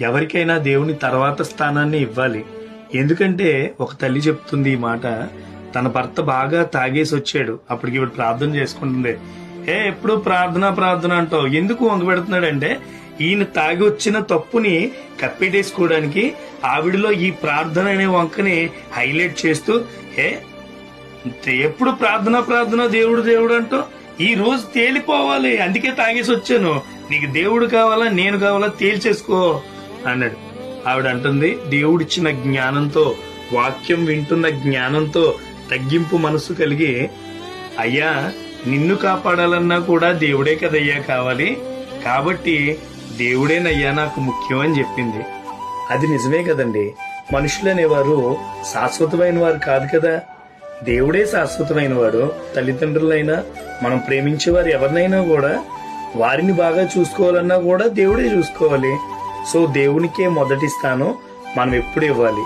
ఎవరికైనా దేవుని తర్వాత స్థానాన్ని ఇవ్వాలి. ఎందుకంటే ఒక తల్లి చెప్తుంది ఈ మాట తన భర్త బాగా తాగేసి వచ్చాడు. అప్పటికి ఇప్పుడు ప్రార్థన చేసుకుంటుంది. ఏ ఎప్పుడు ప్రార్థన ప్రార్థన అంటావు? ఎందుకు వంగబెడుతున్నాడంటే ఈయన తాగి వచ్చిన తప్పుని కప్పెట్టేసుకోవడానికి ఆవిడలో ఈ ప్రార్థన అనే వంకని హైలైట్ చేస్తూ ఏ ఎప్పుడు ప్రార్థన ప్రార్థన దేవుడు దేవుడు అంటూ ఈ రోజు తేలిపోవాలి అందుకే తాగేసి వచ్చాను. నీకు దేవుడు కావాలా నేను కావాలా తేల్చేసుకో. అన్నాడు ఆవిడ అంటుంది దేవుడిచ్చిన జ్ఞానంతో వాక్యం వింటున్న జ్ఞానంతో తగ్గింపు మనసు కలిగి అయ్యా నిన్ను కాపాడాలన్నా కూడా దేవుడే కదయ్యా కావాలి. కాబట్టి దేవుడేనయ్యా నాకు ముఖ్యం అని చెప్పింది. అది నిజమే కదండి. మనుషులు అనేవారు శాశ్వతమైన వారు కాదు కదా. దేవుడే శాశ్వతమైన వాడు. తల్లిదండ్రులైనా మనం ప్రేమించే వారు ఎవరినైనా కూడా వారిని బాగా చూసుకోవాలన్నా కూడా దేవుడే చూసుకోవాలి. సో దేవునికే మొదటి స్థానం మనం ఎప్పుడు ఇవ్వాలి?